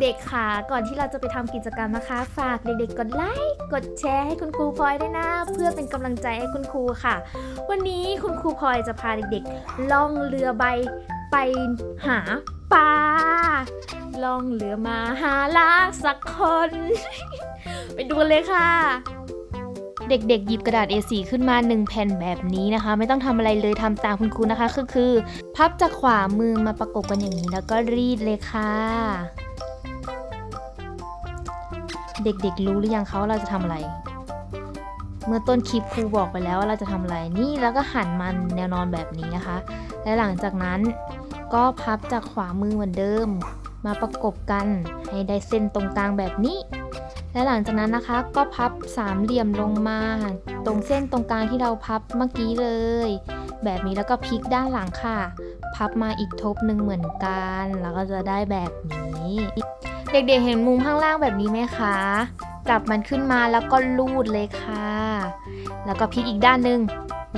เด็กค่ะ ก่อนที่เราจะไปทำกิจกรรมนะคะ ฝากเด็กๆ กดไลค์ กดแชร์ให้คุณครูพลอยด้วยนะ เพื่อเป็นกำลังใจให้คุณครูค่ะ วันนี้คุณครูพลอยจะพาเด็กๆ ล่องเรือใบไปหาปลา ล่องเรือมาหาลาสักคน ไปดูกันเลยค่ะเด็กๆ หยิบกระดาษ A4 ขึ้นมา 1 แผ่นแบบนี้นะคะ ไม่ต้องทำอะไรเลยทำตามคุณครูนะคะก็คือ พับจากขวามือมาประกบกันอย่างนี้แล้วก็รีดเลยค่ะ เด็กๆรู้หรือยังคะว่าเราจะทำอะไร เมื่อต้นคลิปครูบอกไปแล้วว่าเราจะทำอะไรนี่แล้วก็หันมันแนวนอนแบบนี้นะคะ และหลังจากนั้นก็พับจากขวามือเหมือนเดิม มาประกบกันให้ได้เส้นตรงกลางแบบนี้ และหลังจากนั้นนะคะก็พับสามเหลี่ยมลงมา ตรงเส้นตรงกลางที่เราพับเมื่อกี้เลย แบบนี้แล้วก็พลิกด้านหลังค่ะ พับมาอีกทบหนึ่งเหมือนกัน แล้วก็จะได้แบบนี้ เด็กๆเห็นมุมข้างล่างแบบนี้ไหมคะ จับมันขึ้นมาแล้วก็ลูดเลยค่ะ แล้วก็พลิกอีกด้านหนึ่ง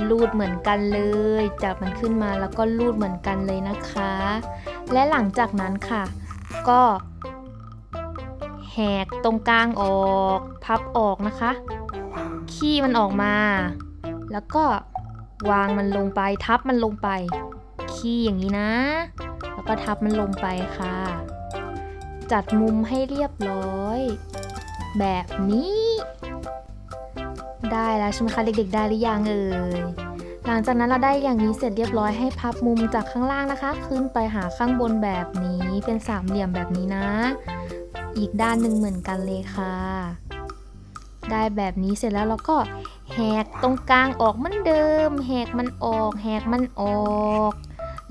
ลูดเหมือนกันเลย จับมันขึ้นมาแล้วก็ลูดเหมือนกันเลยนะคะ และหลังจากนั้นค่ะ ก็แหกตรงกลางออก พับออกนะคะ ขี้มันออกมา แล้วก็วางมันลงไปทับมันลงไป ขี้อย่างนี้นะ แล้วก็ทับมันลงไปค่ะ จัดมุมให้เรียบร้อย แบบนี้ ได้แล้วใช่ไหมคะเด็กๆได้หรือยังเอ่ยหลังจากนั้นเราได้อย่างนี้เสร็จเรียบร้อยให้พับมุมจากข้างล่างนะคะ ขึ้นไปหาข้างบนแบบนี้เป็นสามเหลี่ยมแบบนี้นะ อีกด้านหนึ่งเหมือนกันเลยค่ะ ได้แบบนี้เสร็จแล้วเราก็แหกตรงกลางออกเหมือนเดิมแหกมันออกแหกมันออก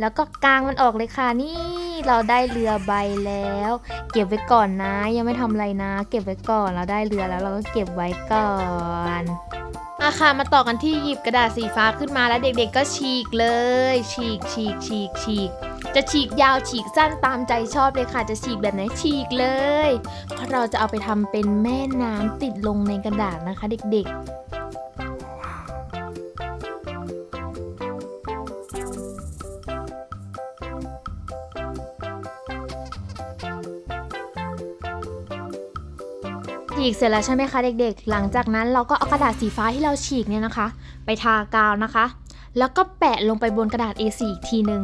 แล้วก็กลางมันออกเลยค่ะนี่ เราได้เรือใบแล้ว เก็บไว้ก่อนนะ ยังไม่ทำอะไรนะ เก็บไว้ก่อนเราได้เรือแล้วเราก็เก็บไว้ก่อนอาค่ะมาต่อกันที่หยิบกระดาษสีฟ้าขึ้นมาแล้วเด็กๆก็ฉีกเลย ฉีกฉีกฉีกฉีกจะฉีกยาวฉีกสั้นตามใจชอบเลยค่ะ จะฉีกแบบไหนฉีกเลย เพราะเราจะเอาไปทำเป็นแม่น้ำติดลงในกระดาษนะคะ เด็กๆ ฉีกเสร็จแล้วใช่ไหมคะเด็กๆ หลังจากนั้นเราก็เอากระดาษสีฟ้าที่เราฉีกเนี่ยนะคะ ไปทากาวนะคะ แล้วก็แปะลงไปบนกระดาษ A4 อีกทีหนึ่ง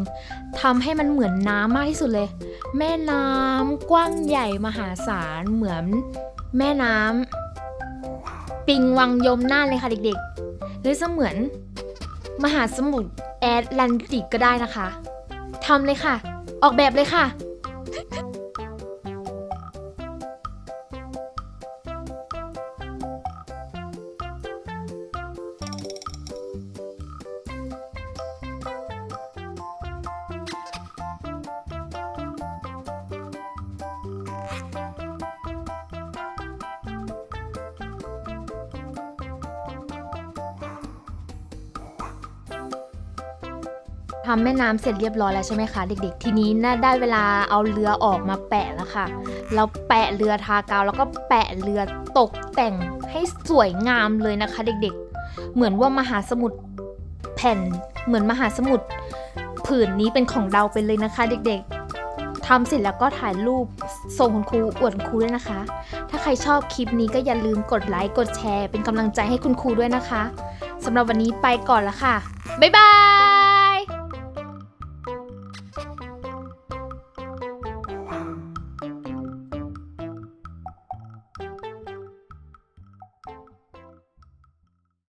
ทำให้มันเหมือนน้ำมากที่สุดเลย แม่น้ำกว้างใหญ่มหาศาลเหมือนแม่น้ำปิงวังยมน่านเลยค่ะเด็กๆ หรือเสมือนมหาสมุทรแอตแลนติกก็ได้นะคะทำเลยค่ะ ออกแบบเลยค่ะ ทำแม่น้ำเสร็จเรียบร้อยแล้วใช่ไหมคะเด็กๆ ทีนี้น่าได้เวลาเอาเรือออกมาแปะแล้วค่ะ เราแปะเรือทากาวแล้วก็แปะเรือตกแต่งให้สวยงามเลยนะคะเด็กๆ เหมือนว่ามหาสมุทรแผ่นเหมือนมหาสมุทรผืนนี้เป็นของเราไปเลยนะคะ เด็กๆทำเสร็จแล้วก็ถ่ายรูปส่งคุณครูอวดคุณครูด้วยนะคะ ถ้าใครชอบคลิปนี้ก็อย่าลืมกดไลค์กดแชร์ เป็นกำลังใจให้คุณครูด้วยนะคะสำหรับวันนี้ไปก่อนละค่ะบ๊ายบาย